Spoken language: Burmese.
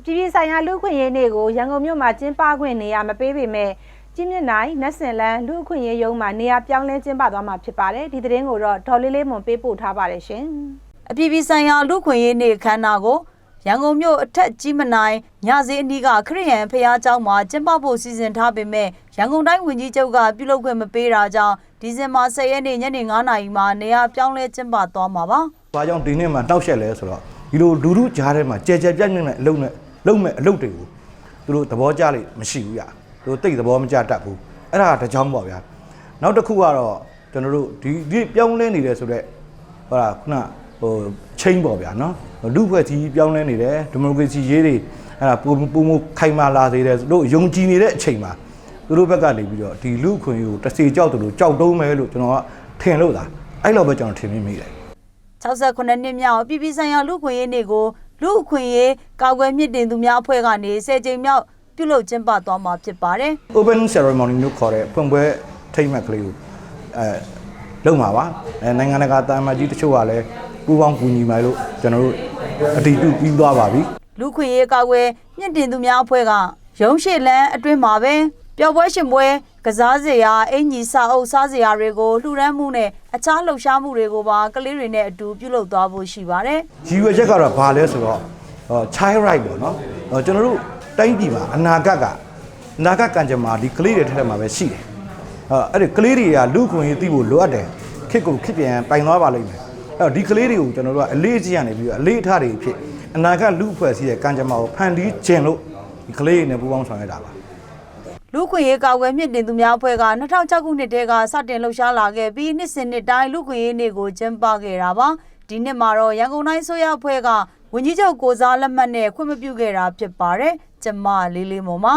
အပြည်ပြည်ဆိုင်ရာလူ့အခွင့်အရေးနေ့ကိုရန်ကုန်မြို့မှာကျင်းပခွင့်နေရာမပေးပေမဲ့ကျင်းမြင့်နိုင်နတ်စင်လန်းလူ့အခွင့်အရေးရုံးမှာနေရာပြောင်းလဲကျင်းပသွားမှာဖြစ်ပါတယ်ဒီသတင်းကိုတော့ဒေါ်လေးလေးမွန်ပေးပို့ထားပါတယ်ရှင် အပြည်ပြည်ဆိုင်ရာလူ့ခွင့်ရေးနေ့အခမ်းအနားကိုရန်ကုန်မြို့အထက်ကြီးမနိုင်ညစည်းအနီးကခရစ်ယာန်ဖျားเจ้าမှာကျင်းပဖို့စီစဉ်ထားပေမဲ့ရန်ကုန်တိုင်းဝန်ကြီးချုပ်ကပြုလုပ်ခွင့်မပေးတာကြောင့်ဒီဇင်ဘာ10ရက်နေ့ညနေ9နာရီမှာနေရာပြောင်းလဲကျင်းပသွားမှာပါ ။ဘာကြောင့်ဒီနေ့မှတောက်ရှက်လဲဆိုတော့ဒီလိုလူလူကြားထဲမှာကြဲကြဲပြန့်ပြန့်နဲ့အလုပ်နဲ့ လုပ်မဲ့အလုပ်တွေကိုသူတို့သဘောကျလိမ့်မရှိဘူးရ။သူတို့တိတ်သဘောမကျတတ်ဘူး။အဲ့ဒါတစ်ကြောင်းပေါ့ဗျာ။နောက်တစ်ခုကတော့ကျွန်တော်တို့ဒီဒီပြောင်းလဲနေတယ်ဆိုတော့ဟောလားခုနဟိုချင်းပေါ့ဗျာနော်။လူ့ဖွဲ့စည်းပြောင်းလဲနေတယ်ဒီမိုကရေစီရေးတွေအဲ့ဒါပုံပုံမခိုင်မာလာစေတယ်တို့ယုံကြည်နေတဲ့အချိန်မှာသူတို့ဘက်ကနေပြီးတော့ဒီလူ့အခွင့်အရေးကိုတစ်စီကြောက်တယ်လို့ကြောက်တုံးမယ်လို့ကျွန်တော်ကထင်လို့လားအဲ့လိုပဲကျွန်တော်ထင်မိမိတယ်68နှစ်မြောက်အပြည်ပြည်ဆိုင်ရာလူ့ခွင့်ရေးနေ့ကို လူ့အခွင့်ရေးကာကွယ်မြင့်တင်သူများအဖွဲ့ကနေ10ကြိမ်မြောက်ပြုလုပ်ကျင်းပသွားမှာဖြစ်ပါတယ် open ceremony လို့ခေါ်တဲ့ဖွင့်ပွဲထိမ့်မှတ်ကလေးကိုအဲလုပ်မှာပါအဲနိုင်ငံတကာတာမကြီးတချို့ကလည်းပူးပေါင်းကူညီမယ်လို့ကျွန်တော်တို့အတည်ပြုပြီးသွားပါပြီလူခွင့်ရေးကာကွယ်မြင့်တင်သူများအဖွဲ့ကရုံးရှိလန်းအတွင်းမှာပဲ ပျော်ပွဲရှင်ပွဲကစားစရာအင်ကြီးစာအုပ်စားစရာတွေကိုလှူဒန်းမှုနဲ့အခြားလှုပ်ရှားမှုတွေကိုပါကလေးတွေနဲ့အတူပြုလုပ်သွားဖို့ရှိပါတယ်ရည်ရွယ်ချက်ကတော့ဘာလဲဆိုတော့ဟော child right ပေါ့နော်ဟောကျွန်တော်တို့တိုင်းပြည်မှာအနာဂတ်ကအနာဂတ်ကံကြမ္မာဒီကလေးတွေထက်မှာပဲရှိတယ်ဟောအဲ့ဒီကလေးတွေကလူခွင့်ရေးသိဖို့လိုအပ်တယ်ခစ်ကိုခစ်ပြန်ပိုင်သွားပါလိမ့်မယ်အဲ့တော့ဒီကလေးတွေကိုကျွန်တော်တို့ကအလေးကြီးရနေပြီးတော့အလေးအထားတွေဖြစ်အနာဂတ်လူအဖွဲ့အစည်းရဲ့ကံကြမ္မာကိုဖန်တီးခြင်းလို့ဒီကလေးတွေနဲ့ပူးပေါင်းဆောင်ရွက်တာပါ လူခွင့်ရေးကာကွယ်မြင့်တင်သူများအဖွဲ့က2006ခုနှစ်တည်းကစတင်လှုပ်ရှားလာခဲ့ပြီးနှစ်စဉ်နှစ်တိုင်းလူခွင့်ရေးနေ့ကိုကျင်းပခဲ့တာပါဒီနှစ်မှာတော့ရန်ကုန်တိုင်းဆိုရအဖွဲ့ကဝန်ကြီးချုပ်ကိုစားလက်မှတ်နဲ့ခွင့်မပြုခဲ့တာဖြစ်ပါတယ်ကျမလေးလေးမော်ပါ